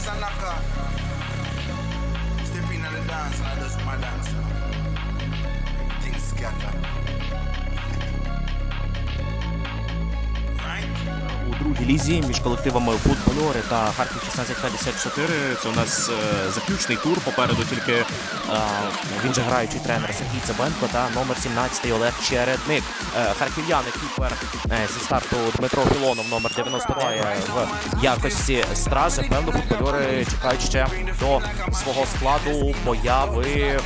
is a knocker. Step in on the dance and I just my dance. Everything scatter. У другій лізі між колективами футбольори та Харків 1654. Це у нас е, заключний тур. Попереду тільки е, він же граючий тренер Сергій Цибенко та номер 17 Олег Чередник. Е, харків'яни кіпер зі старту Дмитро Філонов, номер 92 в якості стража. Певно, футбольори чекають ще до свого складу появи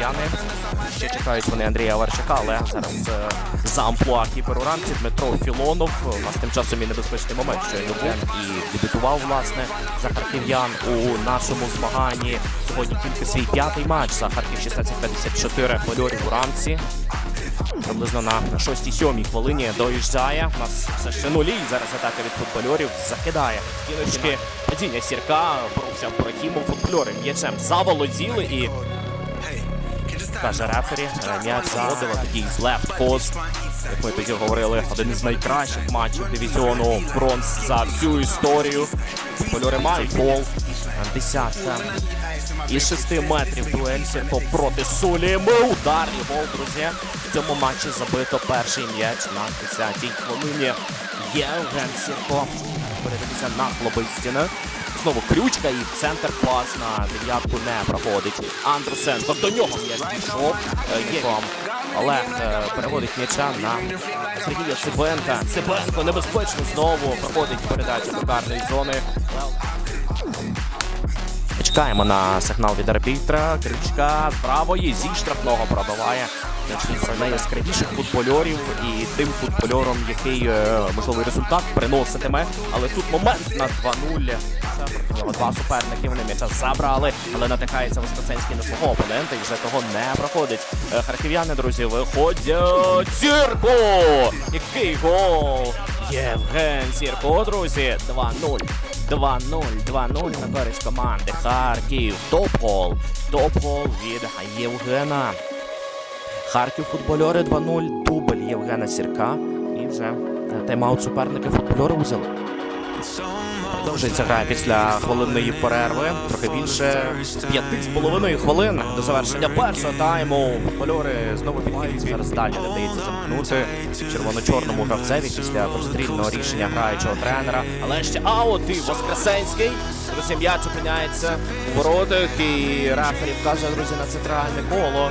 Яни. Ще чекають вони Андрія Варчака, але зараз за амплуа кіпер у рамці Дмитро Філонов. У нас тим часом і небезпечний момент, що він і дебютував власне за харків'ян у нашому змаганні. Сьогодні тільки свій п'ятий матч за Харків 1654 кольорів у рамці. Приблизно на 6-7 хвилині доїжджає. У нас все ще нулі. Зараз атака від футбольорів закидає стіночки. Падіння сірка боровся Брахімов. Футбольори м'ячем заволоділи і каже рефері. е, М'яч заводила тоді з лефт пост. Як ми тоді говорили, один із найкращих матчів дивізіону бронз за всю історію. Футбольори мають гол. Десятка. Із шести метрів дуель Сірко проти Суліми. Удар і гол, друзі. В цьому матчі забито перший м'яч на 10-й хвилині. Євген Сірко передивиться на Хлобистіна. Знову крючка і в центр пас на дев'ятку не проходить. Андрусенко до нього м'яч пішов. Е, Є. Олег е, переводить м'яча на Сергія Цибенка. Цибенко небезпечно знову проходить передачу до карної зони. Чекаємо на сигнал від арбітра. Крючка з правої зі штрафного пробиває. Найяскравіших футбольорів і тим футбольором, який е, можливий результат приноситиме. Але тут момент на 2-0. Проти нього два суперники. Вони м'яча забрали, але натикається Воскресенський на свого опонента і вже того не проходить. Е, Харків'яни, друзі, виходять. Сірко! Який гол! Євген Сірко, друзі, 2-0. 2-0, 2-0 на користь команди Харків. Топ-гол. Топ-гол від Євгена. Харків футбольори 2-0. Дубль Євгена Сірка. І вже тайм-аут суперники футбольори взяли. Продовжується гра після хвилинної перерви. Трохи більше п'яти з половиною хвилин до завершення першого тайму. Футбольори знову підхилюють. Зараз далі не вдається замкнути червоно-чорному гравцеві після прострільного рішення граючого тренера. Але ще аут і Воскресенський. Друзі, м'яч опиняється у воротах і рефері вказує, друзі, на центральне коло.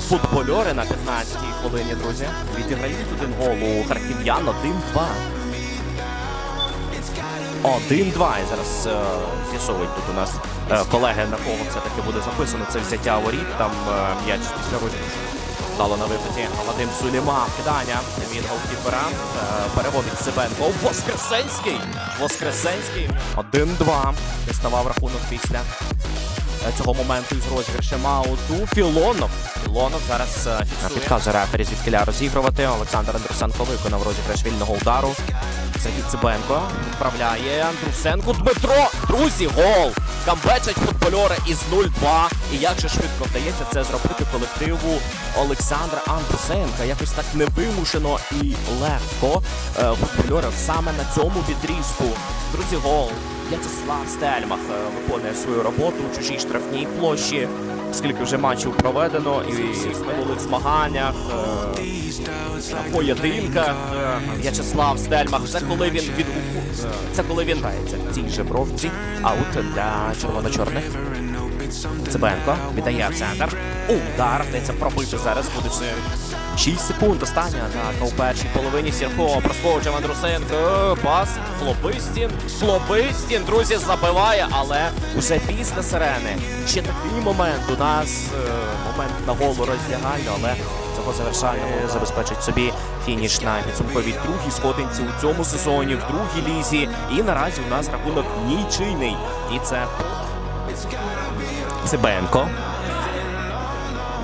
Футбольори на 15-й хвилині, друзі. Відіграють один гол у харків'ян 1-2. 1-2. І зараз е, з'ясовують тут у нас е, колеги, на кого все таки буде записано це взяття воріт. Там е, м'яч після розіграшу. Дало на випаді Вадим Суліма. Кидання від голкіпера. Переводить Сибенко. Воскресенський. Воскресенський. 1-2. Діставав рахунок після цього моменту із розіграшем ауту. Філонов. Філонов зараз е, фіксує. Підказує рефері, звідкиля розігрувати. Олександр Андрусенко виконав розіграш вільного удару. Сергій Цибенко відправляє Андрусенко. Дмитро! Друзі, гол! Камбечать футбольори із 0-2. І як же швидко вдається це зробити колективу Олександра Андрусенка. Якось так невимушено і легко е, футбольори саме на цьому відрізку. Друзі, гол. В'ячеслав Стельмах е, виконує свою роботу у чужій штрафній площі. Скільки вже матчів проведено і в минулих змаганнях. е, на поєдинках. Е, В'ячеслав Стельмах. Це коли він від це коли він грається в цій же бровці. Аут для червоно-чорних. Цибенко віддає в центр. Удар вдається пробити зараз. Буде ще 6 секунд. Остання атака у першій половині. Сірко проскочив Андрусенко. Пас. Хлопистін. Хлопистін, друзі, забиває, але уже після сирени. Ще такий момент у нас. е, Момент на голу роздягальну, але цього завершального забезпечить собі фініш на підсумковій другій сходинці у цьому сезоні, в другій лізі. І наразі у нас рахунок нічийний. І це Цибенко.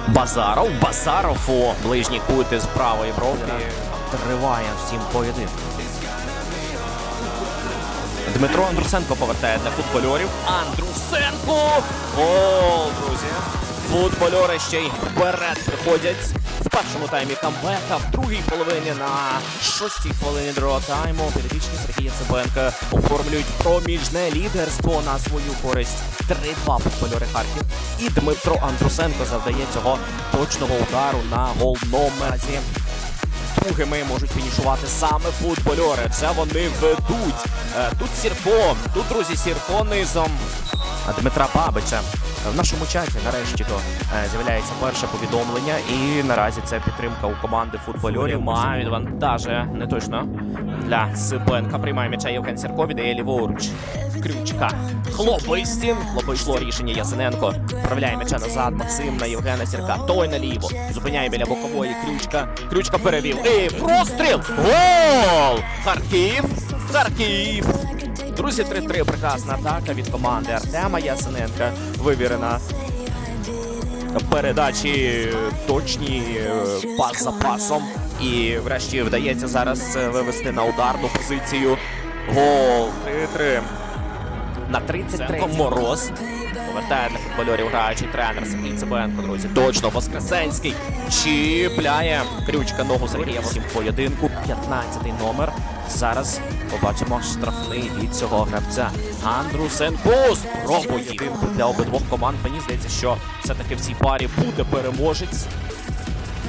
Базаров. Базаров у ближній кути з правої бровки. Триває всім поєдинок. Дмитро Андрусенко повертає для футбольорів. Андрусенко! Гол, друзі! Футбольори ще й вперед приходять. В першому таймі камбека, в другій половині на шостій хвилині другого тайму підопічні Сергія Цибенка оформлюють проміжне лідерство на свою користь. 3-2 футбольори Харків. І Дмитро Андрусенко завдає цього точного удару на гол номерці. Другими можуть фінішувати саме футбольори. Це вони ведуть. Е, Тут Сірко, тут друзі Сірко низом. А Дмитра Бабича. В нашому чаті нарешті то е, з'являється перше повідомлення, і наразі це підтримка у команди футбольорів. Має відвантажує не точно для Сипенка. Приймає м'яча Євген Сірко, віддає ліворуч. Крючка. Хлопистін. Хлопишло рішення Ясененко. Правляє м'яча назад. Максим на Євгена Сірка. Той наліво. Зупиняє біля бокової крючка. Крючка перевів. І простріл! Гол! Харків! Харків! Друзі, 3-3. Прекрасна атака від команди Артема Ясененка. Вивірена передачі точні е, пас за пасом. І врешті вдається зараз вивести на ударну позицію. Гол 3-3. На 33 мороз. Повертає для футбольорів граючий тренер Сергій Цибенко, друзі. Точно Воскресенський чіпляє крючка ногу Сергія в поєдинку. 15 номер. Зараз побачимо штрафний від цього гравця. Андрусенко спробує поєдинку для обидвох команд. Мені здається, що все-таки в цій парі буде переможець.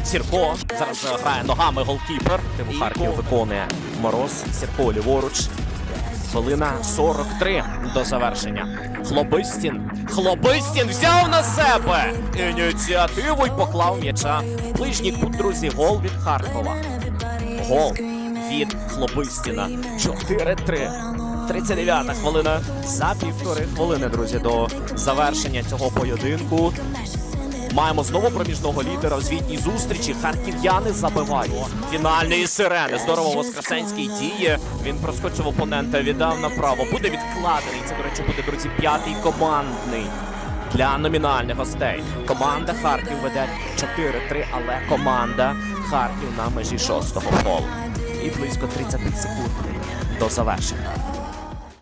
Сірко зараз грає ногами голкіпер. Тиму Харків виконує мороз. Сірко ліворуч. Хвилина 43 до завершення. Хлобистін. Хлобистін взяв на себе ініціативу і поклав м'яча. Ближній кут, друзі, гол від Харкова. Гол від Хлобистіна. 4-3. 39 хвилина. За півтори хвилини, друзі, до завершення цього поєдинку. Маємо знову проміжного лідера в звітній зустрічі. Харків'яни забивають. Фінальної сирени. Здорово Воскресенський діє. Він проскочив опонента, віддав направо. Буде відкладений. Це, до речі, буде, друзі, п'ятий командний. Для номінальних гостей. Команда Харків веде 4-3, але команда Харків на межі шостого колу. І близько 30 секунд до завершення.